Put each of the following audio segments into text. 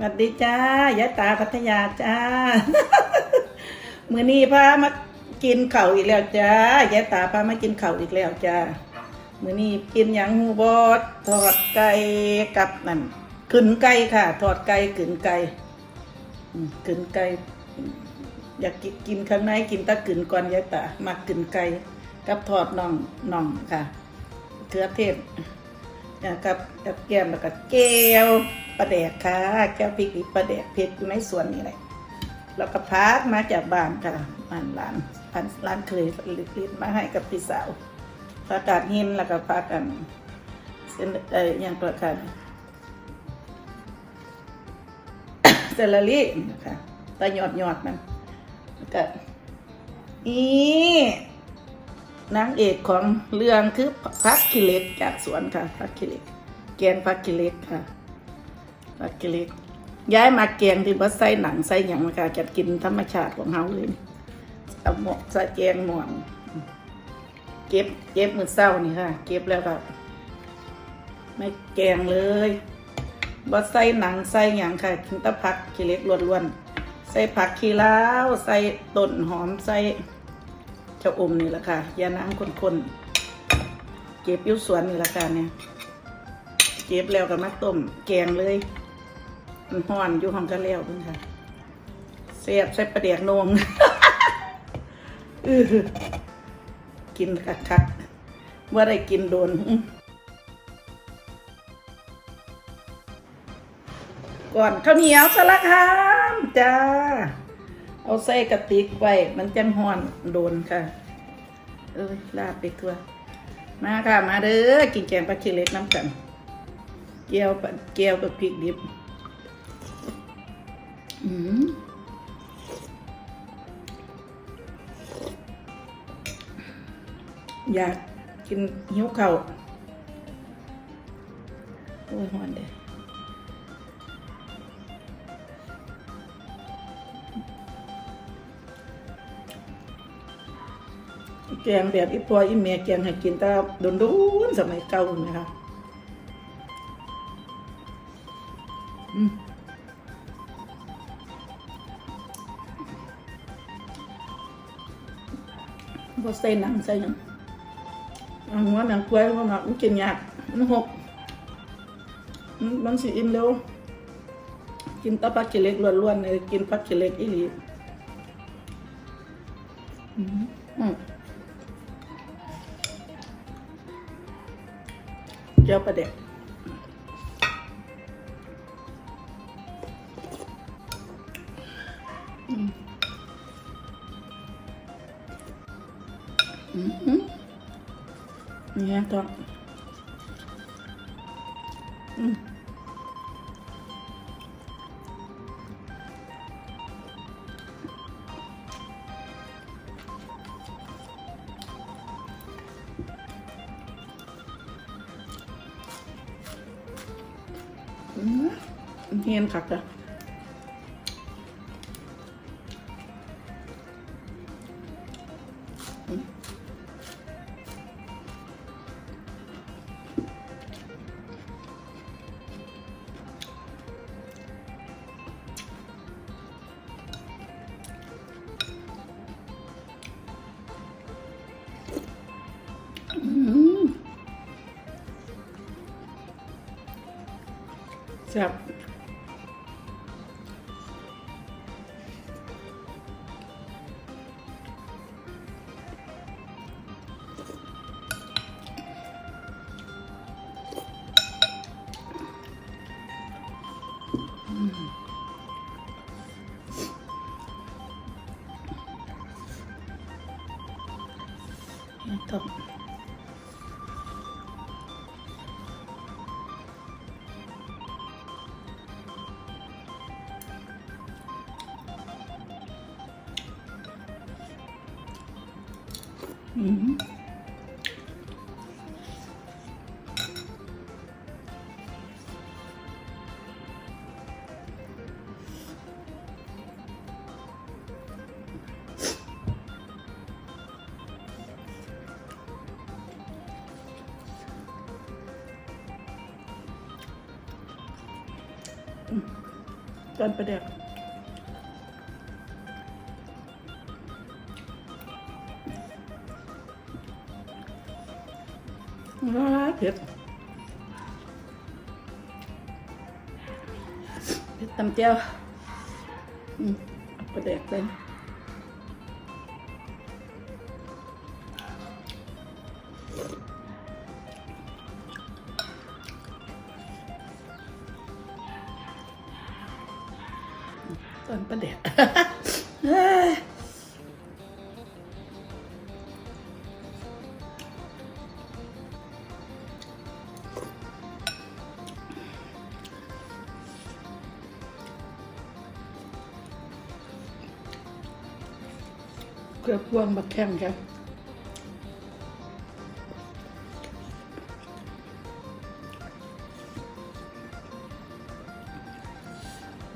สวัสดีจ้ายายตาพัทยาจ้า มือนี้พามากินเข่าอีกแล้วจ้ายายตาพามากินเข่าอีกแล้วจ้า มือนี้กินหยังหูบอดทอดไก่กับนั่นกึนไก่ค่ะ ทอดไก่กึนไก่อืมกึนไก่ อยากกินข้างในกินตะกึนก่อนยายตามักกึนไก่กับทอดน่องน่องค่ะเขือเทศกับกับแก้มแล้วก็แก้ว ปลาแดกค่ะ แก้วพริกปลาแดกเผ็ดอยู่ในสวนนี่แหละแล้วก็พักมาจากบ้านค่ะบ้านร้านร้านร้านเคยรีบมาให้กับพี่สาวผักกาดหินแล้วก็พักกันเส้นเอ่ยยังประกันเซลลารี่นะคะตาหยอดหยอดมันก็นี่นางเอกของเรื่องคือพักกิเลสจากสวนค่ะพักกิเลสแกงพักกิเลสค่ะ พักกิเลสย้ายมาแกงที่ว่าใส่หนังใส่หยังนะคะจะกินธรรมชาติของเฮาเลยเอาหมกใส่แกงหม่วงเก็บเก็บมือเศร้านี่ค่ะ เก็บแล้วก็ไม่แกงเลยบ่ใส่หนังใส่หยังค่ะกินตะผักกิเลสล้วนๆใส่ผักขี้ลาวใส่ต้นหอมใส่เจ้าอมนี่แหละค่ะยาน้ำข้นๆเก็บอยุสวนนี่แหละค่ะเนี่ยเก็บแล้วก็มาต้มแกงเลย มันห่อนอยู่ห้องก็แล้วเพิ่นค่ะเสียบใส่ปลาเดียกนวงอื้อหือกินคักๆว่าได้กินโดนก่อนข้าวเหนียวสลักคามจ้า เอาใส่กระติกไว้ มันจังห่อนโดนค่ะ เอ้ยลาบไปทั่ว มาค่ะ มาเด้อกินแกงปลาชิเล็กน้ำกัน เกี๊ยวปลาเกี๊ยวกับพริกดิบ อืมอยากกินหิวเข่าโอ้ยหอนเด้แกงแบบอีพออีเมียแกงให้กินต่โดนดนๆสมัยเก่าไหมคะอืม บ่ใส่หนังใส่หยังเอาหัวหนังกล้วยว่ามักมันกินยากมันหกมันมันสิอิ่มเร็วกินแตะปักกิเล็กล้วนๆเลยกินปักกิเล็กอีหลีอืมเจียวปลาเด็ก นี่ต้องอืมอืมเฮียนคักจ้ะ ซ่บไม่ต้อง 嗯。嗯。不掉。 ว้าเผ็ดเผ็ดตำเจียวอืมเอาประเด็กเลยตอนประเด็ก ลือพวงบักแข้งจ้ะ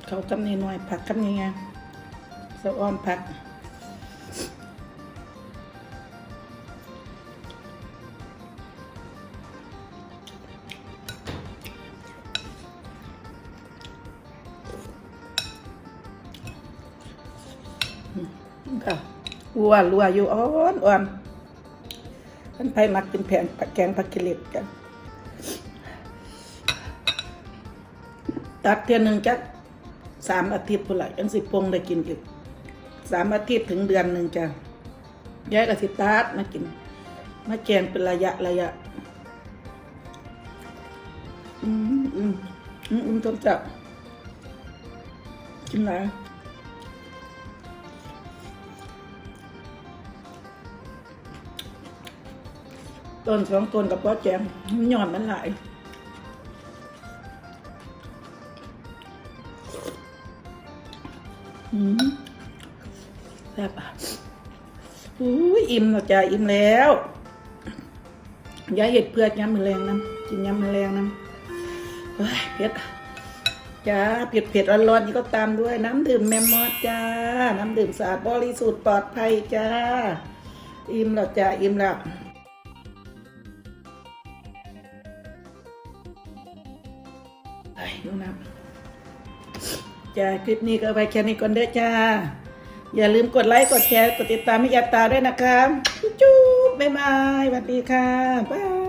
เขากำนี่หน่อยผักกำนี่ไงสะอ้อนผัก วัวรัวอยู่อ่อนอ่อนท่านไผมักกินแผงแกงผักกิเลสกันตัดเทียนหนึ่งจักสามอาทิตย์พุ่นละยังสิปงได้กินอีกสามอาทิตย์ถึงเดือนหนึ่งจ้ะยายก็สิตัดมากิน มาแกงเป็นระยะระยะ อืมอืมอืมอืมต้มจับกินหลาย ต้นสองต้นกับป้อแจงหย่อนมันหลายแซ่บอะอุ้อิ่มแล้วจ้ะอิ่มแล้วยายเห็ดเพื่อกย้ำมือแรงน้ำกินย้ำมือแรงน้ำเฮ้ยเผ็ดจ้าเผ็ดเผ็ดร้อนๆนี่ก็ตามด้วยน้ำดื่มแมมมอสจ้า น้ำดื่มสะอาดบริสุทธิ์ปลอดภัยจ้า อิ่มแล้วจ้าอิ่มแล้ว ดูนะจ้าคลิปนี้ก็ไปแค่นี้ก่อนเด้อจ้า อย่าลืมกดไลค์กดแชร์กดติดตามให้ยาตาด้วยนะคะจุ๊บบ๊ายบายสวัสดีค่ะบ๊าย